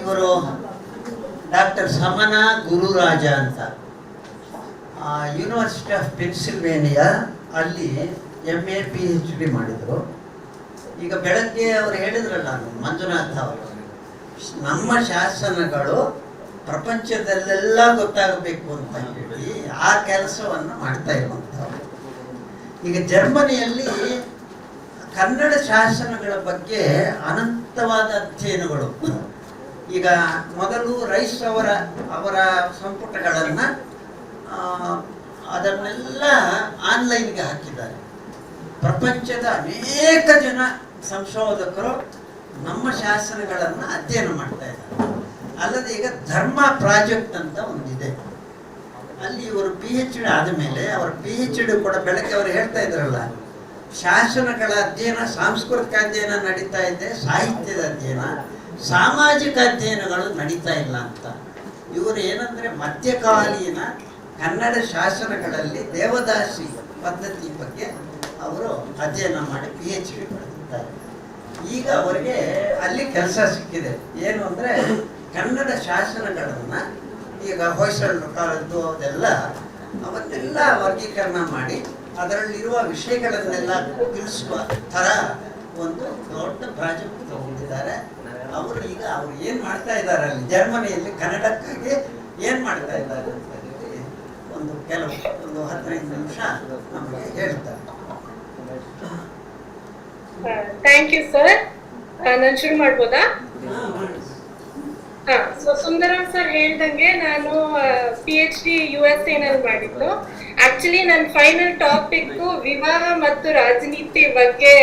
ಇವರು ಡಾಕ್ಟರ್ ಸಮನ ಗುರುರಾಜ ಅಂತ. ಯೂನಿವರ್ಸಿಟಿ ಆಫ್ ಪೆನ್ಸಿಲ್ವೇನಿಯಾ ಅಲ್ಲಿ M A P H D ಮಾಡಿದರು. ಈಗ ಬೆಳಗ್ಗೆ ಅವರು ಹೇಳಿದ್ರಲ್ಲ ಮಂಜುನಾಥ ಅವರು. ನಮ್ಮ ಶಾಸನಗಳು ಪ್ರಪಂಚದಲ್ಲೆಲ್ಲ ಗೊತ್ತಾಗಬೇಕು ಅಂತ ಹೇಳಿ ಆ ಕೆಲಸವನ್ನು ಮಾಡ್ತಾ ಇರುವಂಥವ್ರು. ಈಗ ಜರ್ಮನಿಯಲ್ಲಿ ಕನ್ನಡ ಶಾಸನಗಳ ಬಗ್ಗೆ ಅನಂತವಾದ ಅಧ್ಯಯನಗಳು. ಈಗ ಮೊದಲು ರೈಸ್ ಅವರ ಅವರ ಸಂಪುಟಗಳನ್ನು ಅದನ್ನೆಲ್ಲ ಆನ್ಲೈನ್ಗೆ ಹಾಕಿದ್ದಾರೆ. ಪ್ರಪಂಚದ ಅನೇಕ ಜನ ಸಂಶೋಧಕರು ನಮ್ಮ ಶಾಸನಗಳನ್ನು ಅಧ್ಯಯನ ಮಾಡ್ತಾ ಇದ್ದಾರೆ. ಅಲ್ಲದೆ ಈಗ ಧರ್ಮ ಪ್ರಾಜೆಕ್ಟ್ ಅಂತ ಒಂದಿದೆ. ಅಲ್ಲಿ ಇವರು ಪಿ ಎಚ್ ಡಿ ಆದಮೇಲೆ ಅವರ ಪಿ ಎಚ್ ಡಿ ಕೂಡ ಬೆಳಗ್ಗೆ ಅವರು ಹೇಳ್ತಾ ಇದ್ರಲ್ಲ, ಶಾಸನಗಳ ಅಧ್ಯಯನ, ಸಾಂಸ್ಕೃತಿಕ ಅಧ್ಯಯನ ನಡೀತಾ ಇದೆ, ಸಾಹಿತ್ಯದ ಅಧ್ಯಯನ. ಸಾಮಾಜಿಕ ಅಧ್ಯಯನಗಳು ನಡೀತಾ ಇಲ್ಲ ಅಂತ. ಇವರು ಏನಂದ್ರೆ ಮಧ್ಯಕಾಲೀನ ಕನ್ನಡ ಶಾಸನಗಳಲ್ಲಿ ದೇವದಾಸಿ ಪದ್ಧತಿ ಬಗ್ಗೆ ಅವರು ಅಧ್ಯಯನ ಮಾಡಿ ಪಿ ಎಚ್ ಡಿ ಪಡೆದಿದ್ದಾರೆ. ಈಗ ಅವರಿಗೆ ಅಲ್ಲಿ ಕೆಲಸ ಸಿಕ್ಕಿದೆ. ಏನು ಅಂದ್ರೆ ಕನ್ನಡ ಶಾಸನಗಳನ್ನ ಈಗ ಹೊಯ್ಸಳ ಕಾಲದ್ದು ಅದೆಲ್ಲ ಅವನ್ನೆಲ್ಲ ವರ್ಗೀಕರಣ ಮಾಡಿ ಅದರಲ್ಲಿರುವ ವಿಷಯಗಳನ್ನೆಲ್ಲ ತಿಳಿಸುವ ಥರ ಒಂದು ದೊಡ್ಡ ಪ್ರಾಜೆಕ್ಟ್ ತಗೊಂಡಿದ್ದಾರೆ. ಅವರು ಈಗ ಅವ್ರು ಏನ್ ಮಾಡ್ತಾ ಇದ್ದಾರೆ ಅಲ್ಲಿ ಜರ್ಮನಿಯಲ್ಲಿ ಕನ್ನಡಕ್ಕಾಗಿ ಏನ್ ಮಾಡ್ತಾ ಇದ್ದಾರೆ ಅಂತ ಹೇಳಿ ಒಂದು ಕೆಲವು ಒಂದು ಹದಿನೈದು ನಿಮಿಷ ನಮಗೆ ಹೇಳ್ತಾರೆ. ಥ್ಯಾಂಕ್ ಯು ಸರ್ ನಾನು ಶುರು ಮಾಡ್ಬೋದಾ? ಹಾ ಸೊ ಸುಂದರಂ ಸರ್ ಹೇಳ್ದಂಗೆ ನಾನು P H D U S ಎನಲ್ಲಿ ಮಾಡಿದ್ದು. ಆಕ್ಚುಲಿ ನನ್ನ ಫೈನಲ್ ಟಾಪಿಕ್ ವಿವಾಹ ಮತ್ತು ರಾಜನೀತಿ ಬಗ್ಗೆ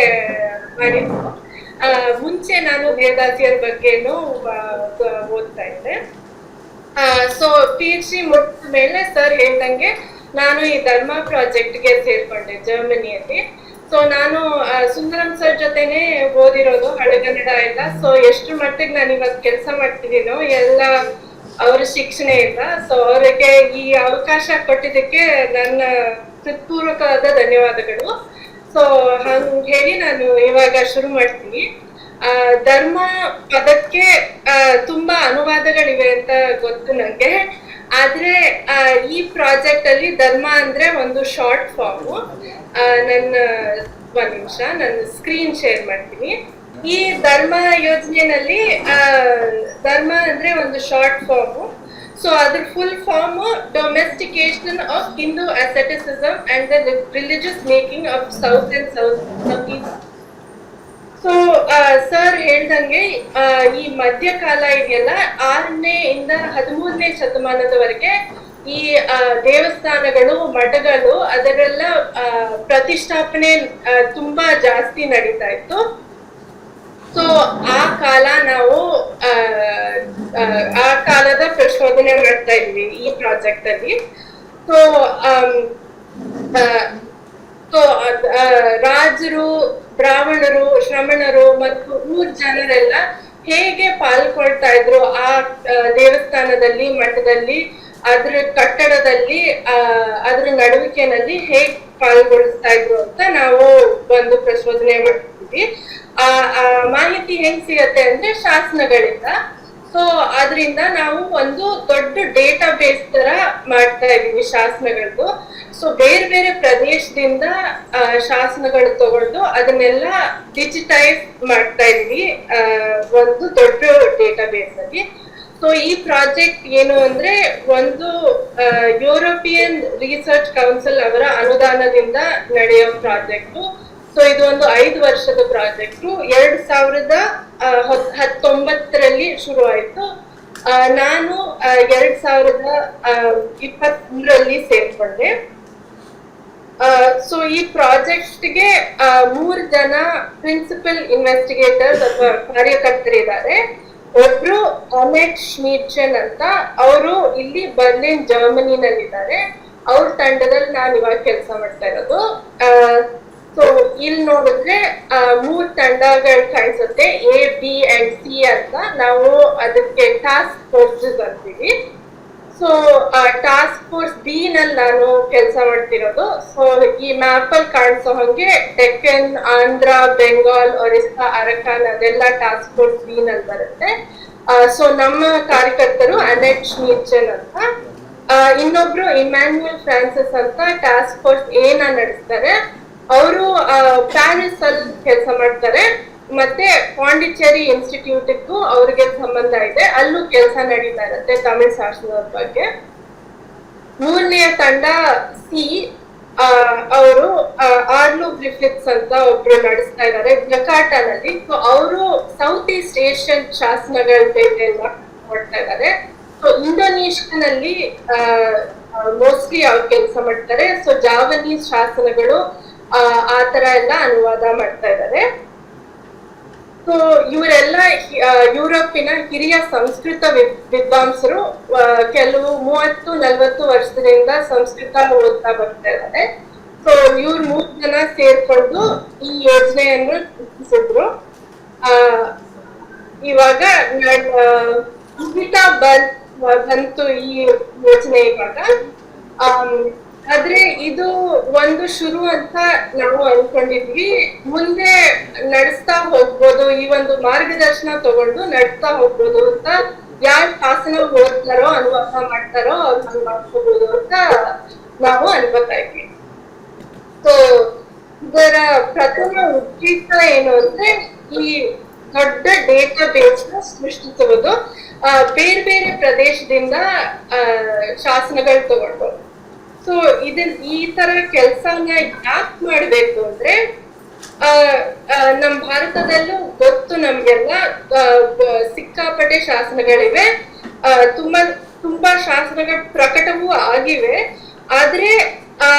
ಮಾಡಿದ್ದು. ಮುಂಚೆ ನಾನು ದೇವದಾಸಿಯರ ಬಗ್ಗೆನೂ ಓದ್ತಾ ಇದ್ದೆ. ಸೊ ಪಿ ಎಚ್ ಡಿ ಮುಗಿದ ಮೇಲೆ ಸರ್ ಹೇಳ್ದಂಗೆ ನಾನು ಈ ಧರ್ಮ ಪ್ರಾಜೆಕ್ಟ್ಗೆ ಸೇರ್ಕೊಂಡೆ ಜರ್ಮನಿಯಲ್ಲಿ ಸೊ ನಾನು ಸುಂದರಂ ಸರ್ ಜೊತೆನೆ ಓದಿರೋದು, ಹಳೆಗನ್ನಡ ಎಲ್ಲ. ಸೊ ಎಷ್ಟು ಮಟ್ಟಿಗೆ ನಾನು ಇವತ್ತು ಕೆಲಸ ಮಾಡ್ತಿದ್ದೀನೋ, ಎಲ್ಲ ಅವರ ಇಲ್ಲ ಸೊ ಅವರಿಗೆ ಈ ಅವಕಾಶ ಕೊಟ್ಟಿದ್ದಕ್ಕೆ ನನ್ನ ಹೃತ್ಪೂರ್ವಕವಾದ ಧನ್ಯವಾದಗಳು. ಸೊ ಹಂಗ ಹೇಳಿ ನಾನು ಇವಾಗ ಶುರು ಮಾಡ್ತೀನಿ. ಧರ್ಮ ಪದಕ್ಕೆ ತುಂಬಾ ಅನುವಾದಗಳಿವೆ ಅಂತ ಗೊತ್ತು ನಂಗೆ. ಆದ್ರೆ ಈ ಪ್ರಾಜೆಕ್ಟ್ ಅಲ್ಲಿ ಧರ್ಮ ಅಂದ್ರೆ ಒಂದು ಶಾರ್ಟ್ ಫಾರ್ಮ್. ನನ್ನ, ಒಂದ್ ನಿಮಿಷ, ನನ್ನ ಸ್ಕ್ರೀನ್ ಶೇರ್ ಮಾಡ್ತೀನಿ. ಈ ಧರ್ಮ ಯೋಜನೆಯಲ್ಲಿ ಧರ್ಮ ಅಂದ್ರೆ ಒಂದು ಶಾರ್ಟ್ ಫಾರ್ಮ್. ಸೊ ಅದ್ರ full form domestication of Hindu asceticism and the religious making of south and south east so sir ಹೇಳ್ದಂಗೆ ಈ ಮಧ್ಯಕಾಲ ಇದೆಯಲ್ಲ, ಆರನೇ ಇಂದ ಹದಿಮೂರನೇ ಶತಮಾನದವರೆಗೆ ಈ ದೇವಸ್ಥಾನಗಳು, ಮಠಗಳು ಅದರೆಲ್ಲ ಪ್ರತಿಷ್ಠಾಪನೆ ತುಂಬಾ ಜಾಸ್ತಿ ನಡೀತಾ ಇತ್ತು. ಸೊ ಆ ಕಾಲ ನಾವು ಆ, ಕಾಲದ ಪ್ರಶೋಧನೆ ಮಾಡ್ತಾ ಇದ್ವಿ ಈ ಪ್ರಾಜೆಕ್ಟ್ ಅಲ್ಲಿ. ಸೊ ಸೊ ರಾಜರು ಬ್ರಾಹ್ಮಣರು ಶ್ರಮಣರು ಮತ್ತು ಊರ್ ಜನರೆಲ್ಲ ಹೇಗೆ ಪಾಲ್ಕೊಳ್ತಾ ಇದ್ರು ಆ ದೇವಸ್ಥಾನದಲ್ಲಿ ಮಠದಲ್ಲಿ ಅದ್ರ ಕಟ್ಟಡದಲ್ಲಿ ಅದ್ರ ನಡುವಿಕೆನಲ್ಲಿ ಹೇಗ್ ಪಾಲ್ಗೊಳಿಸ್ತಾ ಇದ್ರು ಅಂತ ನಾವು ಬಂದು ಪ್ರಚೋದನೆ ಮಾಡ್ತಿದ್ವಿ ಆ ಮಾಹಿತಿ ಹೆಂಗ್ ಸಿಗತ್ತೆ ಅಂದ್ರೆ ಶಾಸನಗಳಿಂದ. ಸೊ ಅದರಿಂದ ನಾವು ಒಂದು ದೊಡ್ಡ ಡೇಟಾ ಬೇಸ್ ತರ ಮಾಡ್ತಾ ಇದೀವಿ ಶಾಸನಗಳದ್ದು ಸೊ ಬೇರೆ ಬೇರೆ ಪ್ರದೇಶದಿಂದ ಶಾಸನಗಳು ತಗೊಂಡು ಅದನ್ನೆಲ್ಲ ಡಿಜಿಟೈಸ್ ಮಾಡ್ತಾ ಇದೀವಿ ಒಂದು ದೊಡ್ಡ ಡೇಟಾ ಬೇಸ್ ಅಲ್ಲಿ. ಸೊ ಈ ಪ್ರಾಜೆಕ್ಟ್ ಏನು ಅಂದ್ರೆ ಒಂದು ಯುರೋಪಿಯನ್ ರಿಸರ್ಚ್ ಕೌನ್ಸಿಲ್ ಅವರ ಅನುದಾನದಿಂದ ನಡೆಯೋ ಪ್ರಾಜೆಕ್ಟ್ ಸೊ ಇದು ಒಂದು ಐದು ವರ್ಷದ ಪ್ರಾಜೆಕ್ಟ್ ಎರಡ್ ಸಾವಿರದ ಹತ್ತೊಂಬತ್ತರಲ್ಲಿ ಶುರು ಆಯ್ತು ನಾನು ಎರಡ್ ಸಾವಿರದ ಇಪ್ಪತ್ತರಲ್ಲಿ ಸೇರ್ಕೊಂಡೆ. ಸೊ ಈ ಪ್ರಾಜೆಕ್ಟ್ಗೆ ಮೂರು ಜನ ಪ್ರಿನ್ಸಿಪಲ್ ಇನ್ವೆಸ್ಟಿಗೇಟರ್ಸ್ ಅಥವಾ ಕಾರ್ಯಕರ್ತರಿದ್ದಾರೆ. ಒಬ್ರು ಅಮೆಟ್ ಶ್ಮೀರ್ಚನ್ ಅಂತ, ಅವರು ಇಲ್ಲಿ ಬರ್ಲಿನ್ ಜರ್ಮನಿನಲ್ಲಿದ್ದಾರೆ. ಅವ್ರ ತಂಡದಲ್ಲಿ ನಾನು ಇವಾಗ ಕೆಲಸ ಮಾಡ್ತಾ ಇರೋದು. ಸೊ ಇಲ್ಲಿ ನೋಡಿದ್ರೆ ಮೂರ್ ತಂಡಗಳು ಕಾಣಿಸುತ್ತೆ, ಎ, ಬಿ, ಅಂಡ್ ಸಿ ಅಂತ. ನಾವು ಅದಕ್ಕೆ ಟಾಸ್ಕ್ ಫೋರ್ಸಸ್ ಅಂತೀವಿ. ಸೊ ಟಾಸ್ಕ್ ಫೋರ್ಸ್ ಬಿ ನಲ್ಲಿ ನಾನು ಕೆಲಸ ಮಾಡ್ತಿರೋದು. ಸೊ ಈ ಮ್ಯಾಪ್ ಅಲ್ಲಿ ಕಾಣಿಸೋ ಹಂಗೆ ಡೆಕ್ಕನ್ ಆಂಧ್ರ ಬೆಂಗಾಲ್ ಒರಿಸ್ಸಾ ಅರಕಾನ್ ಅದೆಲ್ಲ ಟಾಸ್ಕ್ ಫೋರ್ಸ್ ಬಿ ನಲ್ಲಿ ಬರುತ್ತೆ. ಸೊ ನಮ್ಮ ಕಾರ್ಯಕರ್ತರು ಅನೆಟ್ ಶ್ಮೀಚನ್ ಅಂತ. ಆ, ಇನ್ನೊಬ್ರು ಇಮ್ಯಾನ್ಯುಯಲ್ ಫ್ರಾನ್ಸಿಸ್ ಅಂತ ಟಾಸ್ಕ್ ಫೋರ್ಸ್ ಏನ ನಡೆಸ್ತಾರೆ. ಅವರು ಪ್ಯಾರಿಸ್ ಅಲ್ಲಿ ಕೆಲಸ ಮಾಡ್ತಾರೆ. ಮತ್ತೆ ಪಾಂಡಿಚೇರಿ ಇನ್ಸ್ಟಿಟ್ಯೂಟ್ಗೂ ಅವ್ರಿಗೆ ಸಂಬಂಧ ಇದೆ. ಅಲ್ಲೂ ಕೆಲಸ ನಡೀತಾ ಇರುತ್ತೆ ತಮಿಳ್ ಶಾಸನದ ಬಗ್ಗೆ. ಮೂರನೆಯ ತಂಡ ಸಿ ಅವರು ಆರ್ಲು ಗ್ರಿಫಿತ್ಸ್ ಅಂತ ಒಬ್ರು ನಡೆಸ್ತಾ ಇದ್ದಾರೆ ಜಕಾಟಾನಲ್ಲಿ ಸೊ ಅವರು ಸೌತ್ ಈಸ್ಟ್ ಏಷ್ಯನ್ ಶಾಸನಗಳ ಎಲ್ಲ ಮಾಡ್ತಾ ಇದ್ದಾರೆ ಸೊ ಇಂಡೋನೇಷ್ಯಾನಲ್ಲಿ ಮೋಸ್ಟ್ಲಿ ಅವ್ರು ಕೆಲಸ ಮಾಡ್ತಾರೆ. ಸೊ ಜಾವನೀಸ್ ಶಾಸನಗಳು ಆ, ಆ ತರ ಎಲ್ಲ ಅನುವಾದ ಮಾಡ್ತಾ ಇದ್ದಾರೆ ಸೊ ಇವರೆಲ್ಲ ಯುರೋಪಿನ ಹಿರಿಯ ಸಂಸ್ಕೃತ ವಿದ್ವಾಂಸರು ಕೆಲವು ಮೂವತ್ತು ನಲವತ್ತು ವರ್ಷದಿಂದ ಸಂಸ್ಕೃತ ಓದ್ತಾ ಬರ್ತಾ ಇದ್ದಾರೆ. ಸೊ ಇವ್ರ ಮೂರ್ ಜನ ಸೇರ್ಕೊಂಡು ಈ ಯೋಜನೆಯನ್ನು ರೂಪಿಸಿದ್ರು. ಆ, ಇವಾಗ ಬಂತು ಈ ಯೋಜನೆ ಇವಾಗ. ಆದ್ರೆ ಇದು ಒಂದು ಶುರು ಅಂತ ನಾವು ಅನ್ಕೊಂಡಿದ್ವಿ. ಮುಂದೆ ನಡೆಸ್ತಾ ಹೋಗ್ಬೋದು, ಈ ಒಂದು ಮಾರ್ಗದರ್ಶನ ತಗೊಂಡು ನಡೆಸ್ತಾ ಹೋಗ್ಬೋದು ಅಂತ ಯಾರು ಶಾಸನ ಓದ್ತಾರೋ ಅನುವಾದ ಮಾಡ್ತಾರೋ ಅವ್ರು ಮಾಡ್ಕೋಬಹುದು ಅಂತ ನಾವು ಅನ್ಕೋತಾ ಇದ್ವಿ. ಸೊ ಇದರ ಪ್ರಥಮ ಉದ್ದೇಶ ಏನು ಅಂದ್ರೆ ಈ ದೊಡ್ಡ ಡೇಟಾ ಬೇಸ್ನ ಸೃಷ್ಟಿಸುವುದು. ಬೇರೆ ಬೇರೆ ಪ್ರದೇಶದಿಂದ ಶಾಸನಗಳು ತಗೊಂಡು ಸೊ ಇದನ್ ಈ ತರ ಕೆಲ್ಸನ ಯಾಕೆ ಮಾಡ್ಬೇಕು ಅಂದ್ರೆ ನಮ್ ಭಾರತದಲ್ಲೂ ಗೊತ್ತು ನಮ್ಗೆಲ್ಲ ಸಿಕ್ಕಾಪಟ್ಟೆ ಶಾಸನಗಳಿವೆ. ತುಂಬಾ ತುಂಬಾ ಶಾಸನಗಳು ಪ್ರಕಟವೂ ಆಗಿವೆ. ಆದ್ರೆ ಆ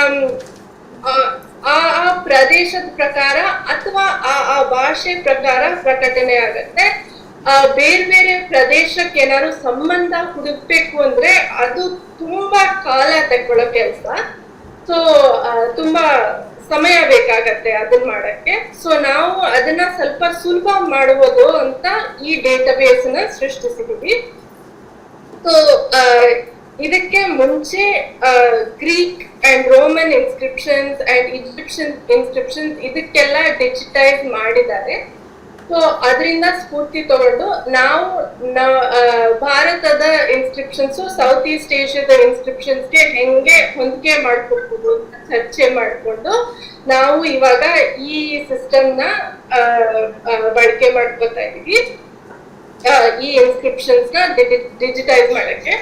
ಆ ಪ್ರದೇಶದ ಪ್ರಕಾರ ಅಥವಾ ಆ ಆ ಭಾಷೆ ಪ್ರಕಾರ ಪ್ರಕಟಣೆ ಆಗತ್ತೆ. ಬೇರೆ ಬೇರೆ ಪ್ರದೇಶಕ್ಕೆ ಏನಾದ್ರು ಸಂಬಂಧ ಹುಡುಕ್ಬೇಕು ಅಂದ್ರೆ ಅದು ತುಂಬಾ ಕಾಲ ತಗೊಳ್ಳೋ ಕೆಲಸ. ಸೊ ತುಂಬಾ ಸಮಯ ಬೇಕಾಗತ್ತೆ ಅದನ್ನ ಮಾಡಕ್ಕೆ. ಸೊ ನಾವು ಅದನ್ನ ಸ್ವಲ್ಪ ಸುಲಭ ಮಾಡುವುದು ಅಂತ ಈ ಡೇಟಾಬೇಸ್ನ ಸೃಷ್ಟಿಸಿದೀವಿ ಸೊ ಇದಕ್ಕೆ ಮುಂಚೆ Greek and Roman inscriptions and Egyptian inscriptions ಇದಕ್ಕೆಲ್ಲ ಡಿಜಿಟೈಸ್ ಮಾಡಿದ್ದಾರೆ. ಸೊ ಅದರಿಂದ ಸ್ಫೂರ್ತಿ ತಗೊಂಡು ನಾವು ಭಾರತದ ಇನ್ಸ್ಕ್ರಿಪ್ಷನ್ಸ್ ಸೌತ್ ಈಸ್ಟ್ ಏಷ್ಯಾದ ಇನ್ಸ್ಕ್ರಿಪ್ಷನ್ಸ್ಗೆ ಹೆಂಗೆ ಹೊಂದಿಕೆ ಮಾಡ್ಕೊಡ್ಬೋದು ಅಂತ ಚರ್ಚೆ ಮಾಡಿಕೊಂಡು ನಾವು ಇವಾಗ ಈ ಸಿಸ್ಟಮ್ನ ಆ, ಆ, ಬಳಕೆ ಮಾಡ್ಕೋತಾ ಇದೀವಿ. ಈ ಇನ್ಸ್ಕ್ರಿಪ್ಷನ್ಸ್ನ ಡಿಜಿಟೈಸ್ ಮಾಡಕ್ಕೆ.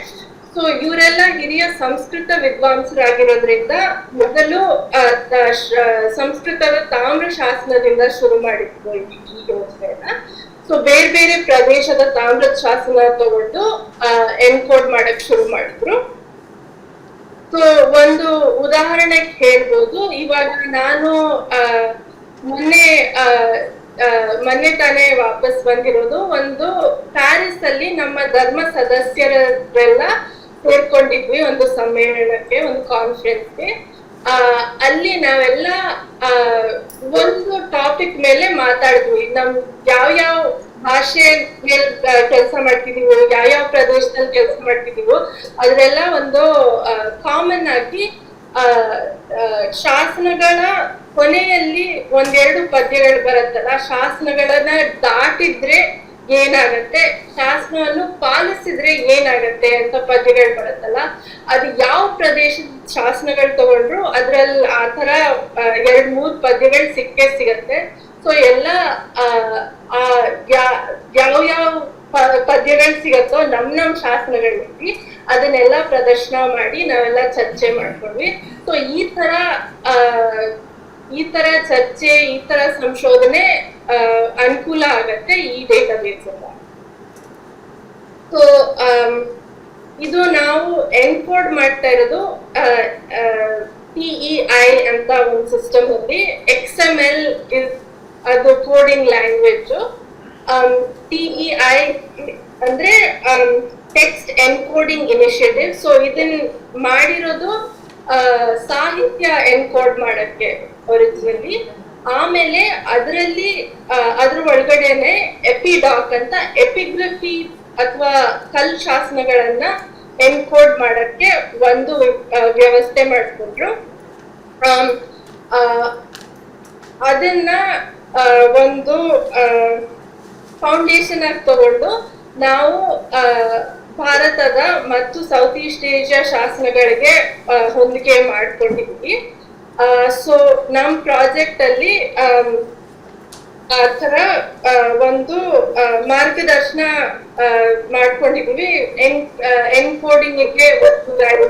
ಸೊ ಇವರೆಲ್ಲ ಹಿರಿಯ ಸಂಸ್ಕೃತ ವಿದ್ವಾಂಸರಾಗಿರೋದ್ರಿಂದ ಮೊದಲು ಸಂಸ್ಕೃತದ ತಾಮ್ರ ಶಾಸನದಿಂದ ಶುರು ಮಾಡಿದ್ರು ಈ ವ್ಯವಸ್ಥೆಯನ್ನ ಸೊ ಬೇರೆ ಬೇರೆ ಪ್ರದೇಶದ ತಾಮ್ರದ ಶಾಸನ ತಗೊಂಡು ಎನ್ಕೋಡ್ ಮಾಡಕ್ ಶುರು ಮಾಡಿದ್ರು. ಸೊ ಒಂದು ಉದಾಹರಣೆಗೆ ಹೇಳ್ಬೋದು. ಇವಾಗ ನಾನು ಮೊನ್ನೆ ಮೊನ್ನೆ ತಾನೇ ವಾಪಸ್ ಬಂದಿರೋದು. ಒಂದು ಪ್ಯಾರಿಸ್ ಅಲ್ಲಿ ನಮ್ಮ ಧರ್ಮ ಸದಸ್ಯರೆಲ್ಲ ಸೇರ್ಕೊಂಡಿದ್ವಿ ಒಂದು ಸಮ್ಮೇಳನಕ್ಕೆ ಒಂದು ಕಾನ್ಫರೆನ್ಸ್ಗೆ ಅಲ್ಲಿ ನಾವೆಲ್ಲ ಒಂದು ಟಾಪಿಕ್ ಮೇಲೆ ಮಾತಾಡಿದ್ವಿ. ನಮ್ ಯಾವ ಯಾವ ಭಾಷೆ ಮೇಲೆ ಕೆಲಸ ಮಾಡ್ತಿದೀವೋ ಯಾವ ಯಾವ ಪ್ರದೇಶದಲ್ಲಿ ಕೆಲಸ ಮಾಡ್ತಿದೀವೋ ಅದ್ರೆಲ್ಲ ಒಂದು ಕಾಮನ್ ಆಗಿ ಆ, ಶಾಸನಗಳ ಕೊನೆಯಲ್ಲಿ ಒಂದೆರಡು ಪದ್ಯಗಳು ಬರುತ್ತಲ್ಲ ಶಾಸನಗಳನ್ನ ದಾಟಿದ್ರೆ ಏನಾಗತ್ತೆ? ಶಾಸನವನ್ನು ಪಾಲಿಸಿದ್ರೆ ಏನಾಗತ್ತೆ ಅಂತ ಪದ್ಯಗಳು ಬರುತ್ತಲ್ಲ ಅದು ಯಾವ ಪ್ರದೇಶದ ಶಾಸನಗಳು ತಗೊಂಡ್ರು ಅದ್ರಲ್ಲಿ ಆ ತರ ಎರಡ್ ಮೂರ್ ಪದ್ಯಗಳು ಸಿಕ್ಕೇ ಸಿಗತ್ತೆ. ಸೊ ಎಲ್ಲ ಆ, ಯಾವ ಯಾವ ಪದ್ಯಗಳು ಸಿಗತ್ತೋ ನಮ್ ನಮ್ ಶಾಸನಗಳಲ್ಲಿ ಅದನ್ನೆಲ್ಲ ಪ್ರದರ್ಶನ ಮಾಡಿ ನಾವೆಲ್ಲ ಚರ್ಚೆ ಮಾಡ್ಕೊಂಡ್ವಿ ಸೊ ಈ ತರ ಆ ಈ ತರ ಚರ್ಚೆ ಈ ತರ ಸಂಶೋಧನೆ ಅನುಕೂಲ ಆಗತ್ತೆ ಈ ಡೇಟಾಬೇಸ್ ಎಲ್ಲ ಸೊ ಇದು ನಾವು ಎನ್ಕೋಡ್ ಮಾಡ್ತಾ ಇರೋದು ಟಿಇಐ ಅಂತ ಒಂದು ಸಿಸ್ಟಮ್ ಅಲ್ಲಿ ಎಕ್ಸ್ ಎಂ ಎಲ್ ಅದು ಕೋಡಿಂಗ್ ಲ್ಯಾಂಗ್ವೇಜ್ ಟಿಇಐ ಅಂದ್ರೆ ಟೆಕ್ಸ್ಟ್ ಎನ್ಕೋಡಿಂಗ್ ಇನಿಷಿಯೇಟಿವ್ ಸೊ ಇದನ್ ಮಾಡಿರೋದು ಸಾಹಿತ್ಯ ಎನ್ಕೋಡ್ ಮಾಡಕ್ಕೆ ಒರಿಜಿನಲಿ ಆಮೇಲೆ ಅದರಲ್ಲಿ ಅದ್ರ ಒಳಗಡೆನೆ ಎಪಿಡಾಕ್ ಅಂತ ಎಪಿಗ್ರಫಿ ಅಥವಾ ಕಲ್ ಶಾಸನಗಳನ್ನ ಎನ್ಕೋಡ್ ಮಾಡಕ್ಕೆ ಒಂದು ವ್ಯವಸ್ಥೆ ಮಾಡ್ಕೊಂಡ್ರು. ಅದನ್ನ ಒಂದು ಫೌಂಡೇಶನ್ ಆಗಿ ತಗೊಂಡು ನಾವು ಭಾರತದ ಮತ್ತು ಸೌತ್ ಈಸ್ಟ್ ಏಷ್ಯಾ ಶಾಸನಗಳಿಗೆ ಹೊಂದಿಕೆ ಮಾಡ್ಕೊಂಡಿದ್ವಿ. ಸೊ ನಮ್ ಪ್ರಾಜೆಕ್ಟ್ ಅಲ್ಲಿ ಆ ಒಂದು ಮಾರ್ಗದರ್ಶನ ಮಾಡ್ಕೊಂಡಿದ್ವಿ ಎನ್ ಎನ್ಕೋಡಿಂಗ್ಗೆ ಒಂದು ಗೈಡು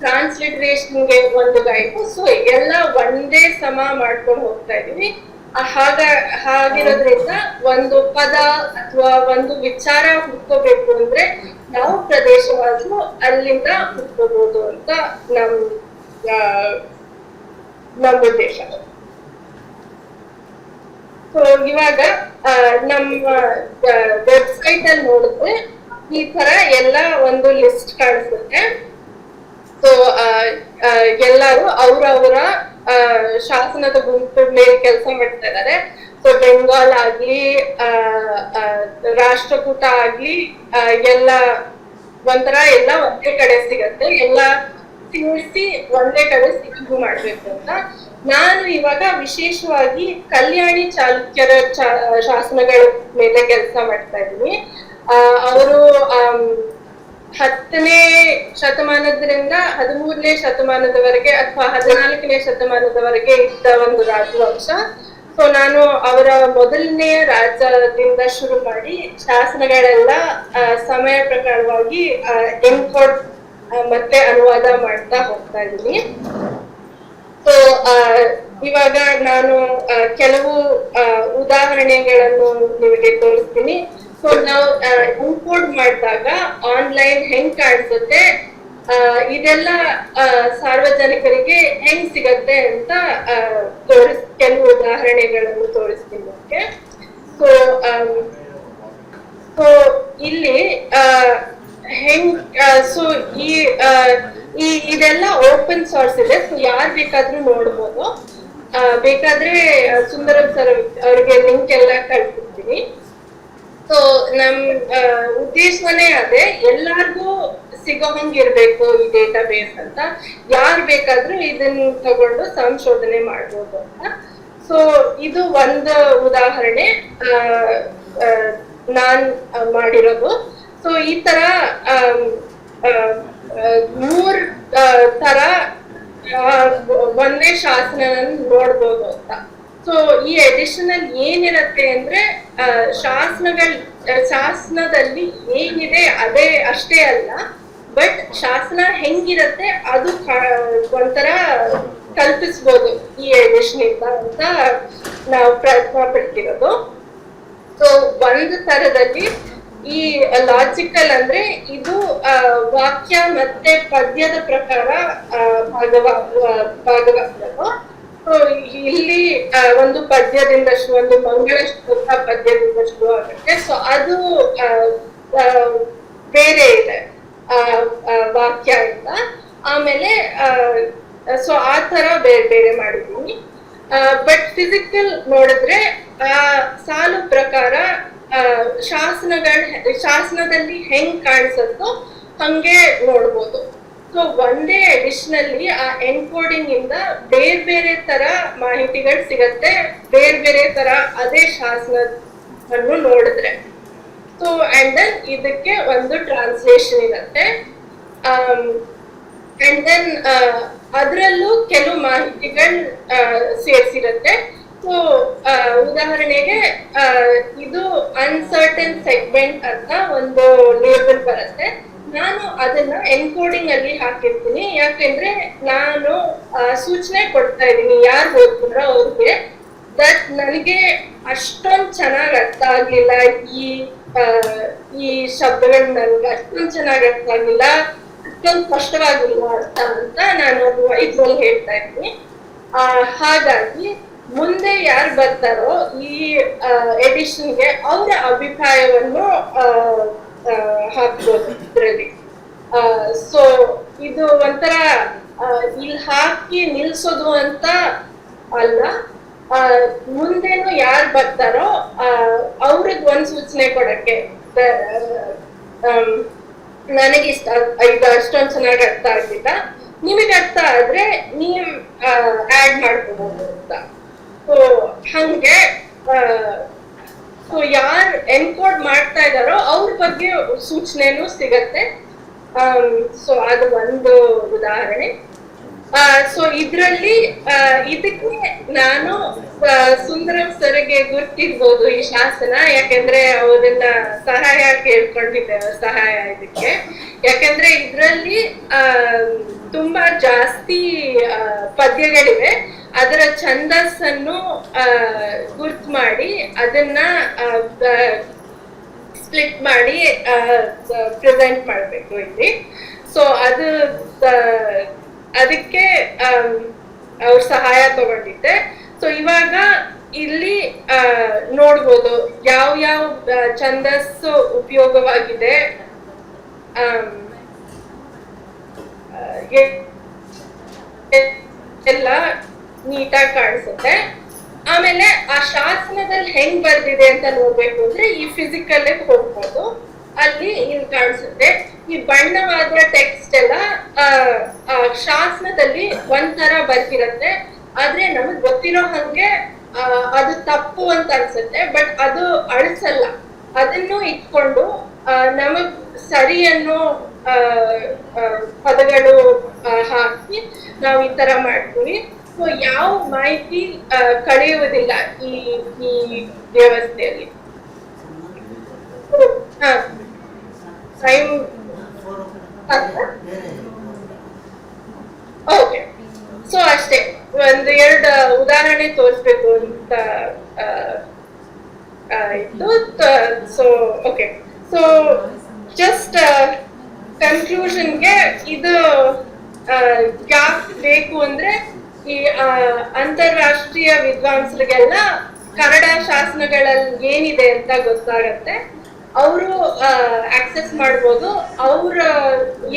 ಟ್ರಾನ್ಸ್ಲಿಟ್ರೇಷನ್ಗೆ ಒಂದು ಗೈಡು ಸೊ ಎಲ್ಲ ಒಂದೇ ಸಮ ಮಾಡ್ಕೊಂಡು ಹೋಗ್ತಾ ಇದೀವಿ ಹಾಗ, ಹಾಗಿರೋದ್ರಿಂದ ಒಂದು ಪದ ಅಥವಾ ಒಂದು ವಿಚಾರ ಹುಡ್ಕೋಬೇಕು ಅಂದ್ರೆ ಯಾವ ಪ್ರದೇಶವಾದ್ರೂ ಅಲ್ಲಿಂದ ಹುಡ್ಕೋಬಹುದು ಅಂತ ನಮ್ ನಮ್ಮ ಉದ್ದೇಶ ಸೊ ಇವಾಗ ನಮ್ಮ ವೆಬ್ಸೈಟ್ ಅಲ್ಲಿ ನೋಡಿದ್ರೆ ಈ ತರ ಎಲ್ಲ ಒಂದು ಲಿಸ್ಟ್ ಕಾಣಿಸುತ್ತೆ. ಸೊ ಎಲ್ಲರೂ ಅವರವರ ಶಾಸನದ ಗುಂಪು ಮೇಲೆ ಕೆಲಸ ಮಾಡ್ತಾ ಇದ್ದಾರೆ ಸೊ ಬೆಂಗಾಲ್ ಆಗ್ಲಿ ರಾಷ್ಟ್ರಕೂಟ ಆಗ್ಲಿ ಎಲ್ಲ ಒಂಥರ ಎಲ್ಲ ಒಂದೇ ಕಡೆ ಸಿಗತ್ತೆ. ಎಲ್ಲ ಸೇರಿಸಿ ಒಂದೇ ಕಡೆ ಸಿಗು ಮಾಡ್ಬೇಕು ಅಂತ. ನಾನು ಇವಾಗ ವಿಶೇಷವಾಗಿ ಕಲ್ಯಾಣಿ ಚಾಲುಕ್ಯರ ಶಾಸನಗಳ ಮೇಲೆ ಕೆಲಸ ಮಾಡ್ತಾ ಇದ್ದೀನಿ. ಅವರು ಹತ್ತನೇ ಶತಮಾನದಿಂದ ಹದಿಮೂರನೇ ಶತಮಾನದವರೆಗೆ ಅಥವಾ ಹದಿನಾಲ್ಕನೇ ಶತಮಾನದವರೆಗೆ ಇದ್ದ ಒಂದು ರಾಜವಂಶ. ಸೊ ನಾನು ಅವರ ಮೊದಲನೆಯ ರಾಜದಿಂದ ಶುರು ಮಾಡಿ ಶಾಸನಗಳೆಲ್ಲ ಸಮಯ ಪ್ರಕಾರವಾಗಿ ಎನ್ಕೋಡ್ ಮತ್ತೆ ಅನುವಾದ ಮಾಡ್ತಾ ಹೋಗ್ತಾ ಇದ್ದೀನಿ. ಸೊ ಇವಾಗ ನಾನು ಕೆಲವು ಉದಾಹರಣೆಗಳನ್ನು ನಿಮಗೆ ತೋರಿಸ್ತೀನಿ. ಸೊ ನಾವು ಇನ್ಕೋಡ್ ಮಾಡಿದಾಗ ಆನ್ಲೈನ್ ಹೆಂಗ್ ಕಾಣಿಸುತ್ತೆ? ಇದೆಲ್ಲ ಸಾರ್ವಜನಿಕರಿಗೆ ಹೆಂಗ್ ಸಿಗತ್ತೆ ಅಂತ ತೋರಿಸ್, ಕೆಲವು ಉದಾಹರಣೆಗಳನ್ನು ತೋರಿಸ್ತೀನಿ ಓಕೆ ಸೊ ಸೊ ಇಲ್ಲಿ ಹೆಂಗ್ ಸೊ ಈ ಈ ಇದೆಲ್ಲ ಓಪನ್ ಸೋರ್ಸ್ ಇದೆ. ಸೊ ಯಾರು ಬೇಕಾದ್ರೂ ನೋಡ್ಬೋದು. ಬೇಕಾದ್ರೆ ಸುಂದರಂ ಸರ್ ಅವ್ರಿಗೆ ಲಿಂಕ್ ಎಲ್ಲ ಕಳ್ಸಿರ್ತೀನಿ ಸೊ ನಮ್ ಉದ್ದೇಶನೇ ಅದೇ. ಎಲ್ಲಾರ್ಗೂ ಸಿಗೋ ಹಂಗಿರ್ಬೇಕು ಈ ಡೇಟಾ ಬೇಸ್ ಅಂತ. ಯಾರು ಬೇಕಾದ್ರೂ ಇದನ್ನ ತಗೊಂಡು ಸಂಶೋಧನೆ ಮಾಡ್ಬೋದು ಅಂತ. ಸೊ ಇದು ಒಂದು ಉದಾಹರಣೆ. ನಾನ್ ಮಾಡಿರೋದು. ಸೊ ಈ ತರ ಮೂರ್ ತರ ಒಂದೇ ಶಾಸನ ನೋಡ್ಬೋದು ಅಂತ. ಸೊ ಈ ಎಡಿಷನ್ ಅಲ್ಲಿ ಏನಿರತ್ತೆ ಅಂದ್ರೆ ಶಾಸನಗಳ ಶಾಸನದಲ್ಲಿ ಏನಿದೆ ಅದೇ ಅಷ್ಟೇ ಅಲ್ಲ, ಬಟ್ ಶಾಸನ ಹೆಂಗಿರತ್ತೆ ಅದು ಒಂಥರ ಕಲ್ಪಿಸ್ಬೋದು ಈ ಎಡಿಷನ್ ಇಂದ ಅಂತ ನಾವು ಪ್ರಯತ್ನ ಪಡ್ತಿರೋದು. ಸೊ ಒಂದು ತರದಲ್ಲಿ ಈ ಲಾಜಿಕಲ್ ಅಂದ್ರೆ ಇದು ವಾಕ್ಯ ಮತ್ತೆ ಪದ್ಯದ ಪ್ರಕಾರ ಭಾಗವ ಸೊ ಇಲ್ಲಿ ಒಂದು ಪದ್ಯದಿಂದ ಒಂದು ಮಂಗಳ ಶ್ಲೋಕ ಪದ್ಯದಿಂದ ಶುರು ಆಗುತ್ತೆ. ಸೊ ಅದು ಬೇರೆ ಇದೆ ವಾಕ್ಯ ಇಂದ. ಆಮೇಲೆ ಸೊ ಆ ತರ ಬೇರೆ ಬೇರೆ ಮಾಡಿದ್ದೀನಿ. ಬಟ್ ಫಿಸಿಕಲ್ ನೋಡಿದ್ರೆ ಸಾಲು ಪ್ರಕಾರ ಶಾಸನಗಳ ಶಾಸನದಲ್ಲಿ ಹೆಂಗ್ ಕಾಣಿಸುತ್ತೋ ಹಂಗೆ ನೋಡ್ಬೋದು. ಸೊ ಒಂದೇ ಎಡಿಷನಲ್ಲಿ ಆ ಎನ್ಕೋಡಿಂಗ್ ಇಂದ ಬೇರೆ ಬೇರೆ ತರ ಮಾಹಿತಿಗಳು ಸಿಗತ್ತೆ, ಬೇರೆ ಬೇರೆ ತರ ಅದೇ ಶಾಸನವನ್ನು ನೋಡಿದ್ರೆ. ಸೊ ಅಂಡ್ ದೆನ್ ಇದಕ್ಕೆ ಒಂದು ಟ್ರಾನ್ಸ್ಲೇಷನ್ ಇರುತ್ತೆ. ಅಂಡ್ ದೆನ್ ಅದರಲ್ಲೂ ಕೆಲವು ಮಾಹಿತಿಗಳು ಸೇರಿಸಿರುತ್ತೆ. ಸೊ ಉದಾಹರಣೆಗೆ ಇದು ಅನ್ಸರ್ಟನ್ ಸೆಗ್ಮೆಂಟ್ ಅಂತ ಒಂದು ಲೇಬಲ್ ಬರುತ್ತೆ. ನಾನು ಅದನ್ನ ಎನ್ಕೋಡಿಂಗ್ ಅಲ್ಲಿ ಹಾಕಿರ್ತೀನಿ. ಯಾಕೆಂದ್ರೆ ನಾನು ಸೂಚನೆ ಕೊಡ್ತಾ ಇದ್ದೀನಿ ಯಾರು ಓದ್ತಾರೋ ಅವ್ರಿಗೆ. ದಟ್ ನನಗೆ ಅಷ್ಟೊಂದು ಚೆನ್ನಾಗಿ ಅರ್ಥ ಆಗ್ಲಿಲ್ಲ ಈ ಈ ಶಬ್ದಗಳು ನನ್ಗೆ ಅಷ್ಟೊಂದು ಚೆನ್ನಾಗಿ ಅರ್ಥ ಆಗ್ಲಿಲ್ಲ. ಅಷ್ಟೊಂದು ಸ್ಪಷ್ಟವಾಗಿಲ್ಲ ಅರ್ಥ ಅಂತ ನಾನು ಇದ್ರಲ್ಲಿ ಹೇಳ್ತಾ ಇದ್ದೀನಿ. ಹಾಗಾಗಿ ಮುಂದೆ ಯಾರು ಬರ್ತಾರೋ ಈ ಎಡಿಷನ್ಗೆ ಅವರ ಅಭಿಪ್ರಾಯವನ್ನು ಹಾಕ್ಬೋದು ಇದರಲ್ಲಿ. ಸೊ ಇದು ಒಂಥರ ಇಲ್ಲಿ ಹಾಕಿ ನಿಲ್ಸೋದು ಅಂತ ಅಲ್ಲ. ಮುಂದೇನು ಯಾರು ಬರ್ತಾರೋ ಅವ್ರಿಗೆ ಒಂದು ಸೂಚನೆ ಕೊಡಕ್ಕೆ ನನಗೆ ಇಷ್ಟ ಇದು ಅಷ್ಟೊಂದು ಚೆನ್ನಾಗಿ ಅರ್ಥ ಆಗ್ಲಿಲ್ಲ. ನಿಮಗೆ ಅರ್ಥ ಆದ್ರೆ ನೀವು ಆಡ್ ಮಾಡ್ಕೋಬಹುದು ಅಂತ. ಹಂಗೆ ಸೊ ಯಾರು ಎನ್ಕೋಡ್ ಮಾಡ್ತಾ ಇದಾರೋ ಅವ್ರ ಬಗ್ಗೆ ಸೂಚನೆನೂ ಸಿಗತ್ತೆ. ಸೊ ಅದು ಒಂದು ಉದಾಹರಣೆ. ಸೊ ಇದ್ರಲ್ಲಿ ಇದಕ್ಕೆ ನಾನು ಸುಂದರಂ ಸರ್ಗೆ ಗುರ್ತಿರ್ಬೋದು ಈ ಶಾಸನ, ಯಾಕಂದ್ರೆ ಅವರನ್ನ ಸಹಾಯ ಕೇಳ್ಕೊಂಡಿದ್ದೆ, ಸಹಾಯ ಇದಕ್ಕೆ. ಯಾಕಂದ್ರೆ ಇದ್ರಲ್ಲಿ ತುಂಬಾ ಜಾಸ್ತಿ ಪದ್ಯಗಳಿವೆ. ಅದರ ಛಂದಸ್ಸನ್ನು ಗುರ್ತು ಮಾಡಿ, ಅದನ್ನ ಸ್ಪ್ಲಿಟ್ ಮಾಡಿ ಪ್ರೆಸೆಂಟ್ ಮಾಡಬೇಕು ಇಲ್ಲಿ. ಸೊ ಅದು ಅದಕ್ಕೆ ಅವ್ರ ಸಹಾಯ ತಗೊಂಡಿದ್ದೆ. ಸೊ ಇವಾಗ ಇಲ್ಲಿ ನೋಡ್ಬೋದು ಯಾವ ಯಾವ ಛಂದಸ್ಸು ಉಪಯೋಗವಾಗಿದೆ. ಎಲ್ಲ ನೀಟಾಗಿ ಕಾಣಿಸುತ್ತೆ. ಆಮೇಲೆ ಆ ಶಾಸನದಲ್ಲಿ ಹೆಂಗ್ ಬರ್ದಿದೆ ಅಂತ ನೋಡ್ಬೇಕು ಅಂದ್ರೆ ಈ ಫಿಸಿಕಲ್ ಹೋಗ್ಬೋದು. ಅಲ್ಲಿ ಇಲ್ಲಿ ಕಾಣಿಸುತ್ತೆ. ಈ ಬಣ್ಣವಾದ ಟೆಕ್ಸ್ಟ್ ಎಲ್ಲ ಆ, ಶಾಸನದಲ್ಲಿ ಒಂಥರ ಬರ್ತಿರತ್ತೆ ಆದ್ರೆ ನಮಗ್ ಗೊತ್ತಿರೋ ಹಂಗೆ ಅದು ತಪ್ಪು ಅಂತ ಅನ್ಸುತ್ತೆ. ಬಟ್ ಅದು ಅಳಿಸಲ್ಲ. ಅದನ್ನು ಇಟ್ಕೊಂಡು ನಮಗ್ ಸರಿ ಅನ್ನೋ ಪದಗಳು ಹಾಕಿ ನಾವು ಈ ತರ ಮಾಡ್ತೀವಿ. ಸೊ ಯಾವ ಮಾಹಿತಿ ಕಳೆಯುವುದಿಲ್ಲ ಈ ಈ ವ್ಯವಸ್ಥೆಯಲ್ಲಿ? ಓಕೆ ಸೊ ಅಷ್ಟೇ. ಒಂದು ಎರಡು ಉದಾಹರಣೆ ತೋರಿಸ್ಬೇಕು ಅಂತ ಇದು ಸೊ ಓಕೆ ಸೊ ಜಸ್ಟ್ ಕನ್ಕ್ಲೂಷನ್ಗೆ ಇದು ಯಾಕೆ ಬೇಕು ಅಂದ್ರೆ ಈ ಅಂತಾರಾಷ್ಟ್ರೀಯ ವಿದ್ವಾಂಸರಿಗೆಲ್ಲ ಕನ್ನಡ ಶಾಸನಗಳಲ್ಲಿ ಏನಿದೆ ಅಂತ ಗೊತ್ತಾಗತ್ತೆ. ಅವರು ಆಕ್ಸೆಸ್ ಮಾಡ್ಬೋದು. ಅವ್ರ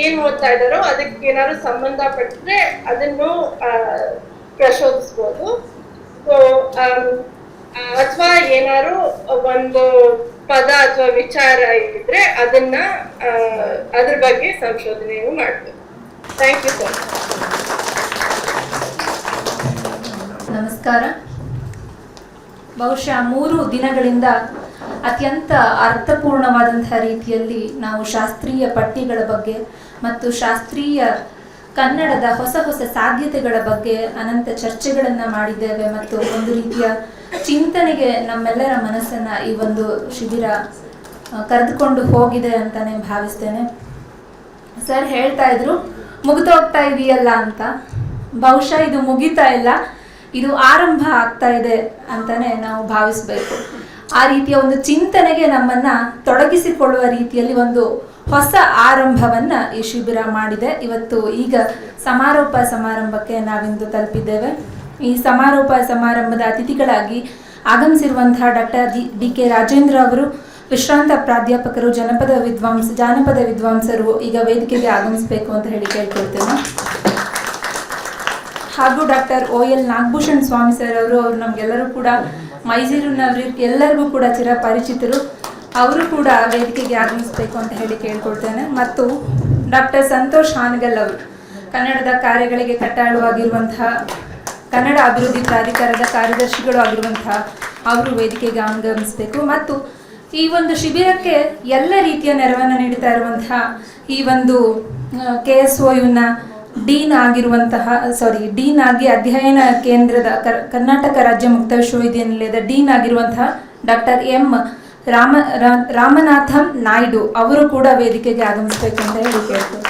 ಏನ್ ಓದ್ತಾ ಇದಾರೋ ಅದಕ್ಕೆ ಏನಾದ್ರು ಸಂಬಂಧಪಟ್ಟರೆ ಅದನ್ನು ಆ, ಪ್ರಶೋಧಿಸ್ಬೋದು ಸೊ ಅಥವಾ ಏನಾದ್ರು ಒಂದು ಪದ ಅಥವಾ ವಿಚಾರ ಇದ್ರೆ ಅದನ್ನ ಅದ್ರ ಬಗ್ಗೆ ಸಂಶೋಧನೆಯನ್ನು ಮಾಡ್ಬೋದು. ಥ್ಯಾಂಕ್ ಯು ಸರ್ ನಮಸ್ಕಾರ. ಬಹುಶಃ ಮೂರು ದಿನಗಳಿಂದ ಅತ್ಯಂತ ಅರ್ಥಪೂರ್ಣವಾದಂತಹ ರೀತಿಯಲ್ಲಿ ನಾವು ಶಾಸ್ತ್ರೀಯ ಪಠ್ಯಗಳ ಬಗ್ಗೆ ಮತ್ತು ಶಾಸ್ತ್ರೀಯ ಕನ್ನಡದ ಹೊಸ ಹೊಸ ಸಾಧ್ಯತೆಗಳ ಬಗ್ಗೆ ಅನಂತ ಚರ್ಚೆಗಳನ್ನು ಮಾಡಿದ್ದೇವೆ ಮತ್ತು ಒಂದು ರೀತಿಯ ಚಿಂತನೆಗೆ ನಮ್ಮೆಲ್ಲರ ಮನಸ್ಸನ್ನು ಈ ಒಂದು ಶಿಬಿರ ಕರೆದುಕೊಂಡು ಹೋಗಿದೆ ಅಂತಾನೆ ಭಾವಿಸ್ತೇನೆ. ಸರ್ ಹೇಳ್ತಾ ಇದ್ರು, ಮುಗಿದೋಗ್ತಾ ಇದೆಯಲ್ಲ ಅಂತ. ಬಹುಶಃ ಇದು ಮುಗಿತಾ ಇಲ್ಲ. ಇದು ಆರಂಭ ಆಗ್ತಾ ಇದೆ ಅಂತಾನೆ ನಾವು ಭಾವಿಸ್ಬೇಕು. ಆ ರೀತಿಯ ಒಂದು ಚಿಂತನೆಗೆ ನಮ್ಮನ್ನ ತೊಡಗಿಸಿಕೊಳ್ಳುವ ರೀತಿಯಲ್ಲಿ ಒಂದು ಹೊಸ ಆರಂಭವನ್ನ ಈ ಶಿಬಿರ ಮಾಡಿದೆ. ಇವತ್ತು ಈಗ ಸಮಾರೋಪ ಸಮಾರಂಭಕ್ಕೆ ನಾವಿಂದು ತಲುಪಿದ್ದೇವೆ. ಈ ಸಮಾರೋಪ ಸಮಾರಂಭದ ಅತಿಥಿಗಳಾಗಿ ಆಗಮಿಸಿರುವಂತಹ doctor D D K Rajendra ಅವರು, ವಿಶ್ರಾಂತ ಪ್ರಾಧ್ಯಾಪಕರು, ಜನಪದ ವಿದ್ವಾಂಸ, ಜಾನಪದ ವಿದ್ವಾಂಸರು ಈಗ ವೇದಿಕೆಗೆ ಆಗಮಿಸಬೇಕು ಅಂತ ಹೇಳಿ ಕೇಳ್ಕೊಳ್ತೇನೆ. ಹಾಗೂ doctor O L Nagabhushan Swamy sir ಅವರು ಅವರು ನಮಗೆಲ್ಲರೂ ಕೂಡ ಮೈಸೂರಿನವರು ಎಲ್ಲರಿಗೂ ಕೂಡ ಚಿರಪರಿಚಿತರು. ಅವರು ಕೂಡ ವೇದಿಕೆಗೆ ಆಗಮಿಸಬೇಕು ಅಂತ ಹೇಳಿ ಕೇಳ್ಕೊಳ್ತೇನೆ. ಮತ್ತು ಡಾಕ್ಟರ್ ಸಂತೋಷ್ ಹಾನಗಲ್ ಅವರು, ಕನ್ನಡದ ಕಾರ್ಯಗಳಿಗೆ ಕಟ್ಟಾಳುವಾಗಿರುವಂತಹ, ಕನ್ನಡ ಅಭಿವೃದ್ಧಿ ಪ್ರಾಧಿಕಾರದ ಕಾರ್ಯದರ್ಶಿಗಳು ಆಗಿರುವಂತಹ ಅವರು ವೇದಿಕೆಗೆ ಆಗಮಿಸಬೇಕು. ಮತ್ತು ಈ ಒಂದು ಶಿಬಿರಕ್ಕೆ ಎಲ್ಲ ರೀತಿಯ ನೆರವನ್ನು ನೀಡುತ್ತಾ ಇರುವಂತಹ ಈ ಒಂದು ಕೆ ಎಸ್ ಒ ಡೀನ್ ಆಗಿರುವಂತಹ ಸಾರಿ ಡೀನ್ ಆಗಿ ಅಧ್ಯಯನ ಕೇಂದ್ರದ ಕರ್- ಕರ್ನಾಟಕ ರಾಜ್ಯ ಮುಕ್ತ ವಿಶ್ವವಿದ್ಯಾನಿಲಯದ ಡೀನ್ ಆಗಿರುವಂತಹ ಡಾಕ್ಟರ್ ಎಂ ರಾಮ ರಾಮನಾಥಂ ನಾಯ್ಡು ಅವರು ಕೂಡ ವೇದಿಕೆಗೆ ಆಗಮಿಸಬೇಕು ಅಂತ ಹೇಳಿ ಕೇಳ್ತಾರೆ